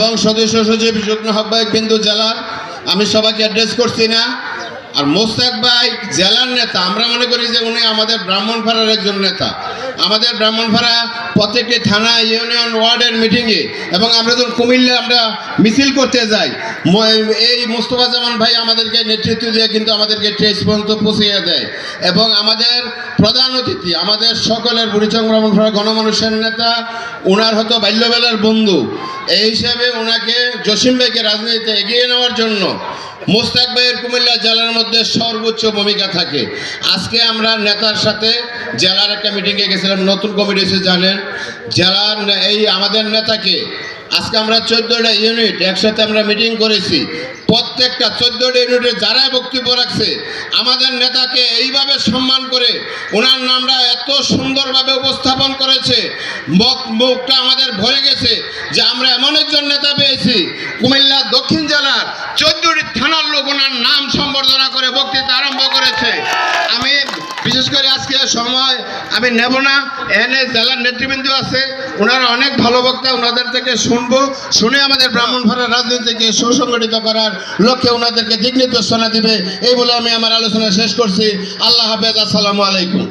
এবং সদস্য সচিব যুগ্ম আহ্বায়ক বিন্দু জেলার। আমি সবাইকে অ্যাড্রেস করছি না। আর মোস্তাক ভাই জেলার নেতা, আমরা মনে করি যে উনি আমাদের ব্রাহ্মণপাড়ার একজন নেতা। আমাদের ব্রাহ্মণপাড়া প্রত্যেকটি থানা, ইউনিয়ন, ওয়ার্ডের মিটিংয়ে এবং আমরা যখন কুমিল্লা আমরা মিছিল করতে যাই এই মোস্তফা জামান ভাই আমাদেরকে নেতৃত্ব দিয়ে কিন্তু আমাদেরকে ট্রেস পর্যন্ত পৌঁছিয়ে দেয়। এবং আমাদের প্রধান অতিথি, আমাদের সকলের বুড়িচং ব্রাহ্মণপাড়া গণমানুষের নেতা ওনার হয়তো বাল্যবেলার বন্ধু। এই হিসাবে ওনাকে জসিম ভাইকে রাজনীতিতে এগিয়ে নেওয়ার জন্য মোস্তাক ভাইয়ের কুমিল্লা জেলার মধ্যে সর্বোচ্চ ভূমিকা থাকে। আজকে আমরা নেতার সাথে জেলার একটা মিটিংয়ে গেছিলাম, নতুন কমিটি এসে জানেন। জেলার এই আমাদের নেতাকে আজকে আমরা চোদ্দোটা ইউনিট একসাথে আমরা মিটিং করেছি। প্রত্যেকটা চোদ্দোটা ইউনিটে যারা বক্তব্য রাখছে, আমাদের নেতাকে এইভাবে সম্মান করে ওনার নামটা এত সুন্দরভাবে উপস্থাপন করেছে মুখটা আমাদের ভরে গেছে যে আমরা এমন একজন নেতা পেয়েছি, কুমিল্লা দক্ষিণ জেলার চোদ্দটি থানার লোক ওনার নাম সম্বর্ধনা করে বক্তৃতা আরম্ভ করেছে। আমি বিশেষ করে আজকে সময় আমি নেব না। এখানে জেলার নেতৃবৃন্দ আছে ওনারা অনেক ভালো বক্তা ওনাদের থেকে শুনব। শুনে আমাদের ব্রাহ্মণ ভরের রাজনীতিকে সুসংগঠিত করার লক্ষ্যে ওনাদেরকে দিক নির্দেশনা দিবে। এই বলে আমি আমার আলোচনা শেষ করছি। আল্লাহ হাফেজ, আসসালামু আলাইকুম।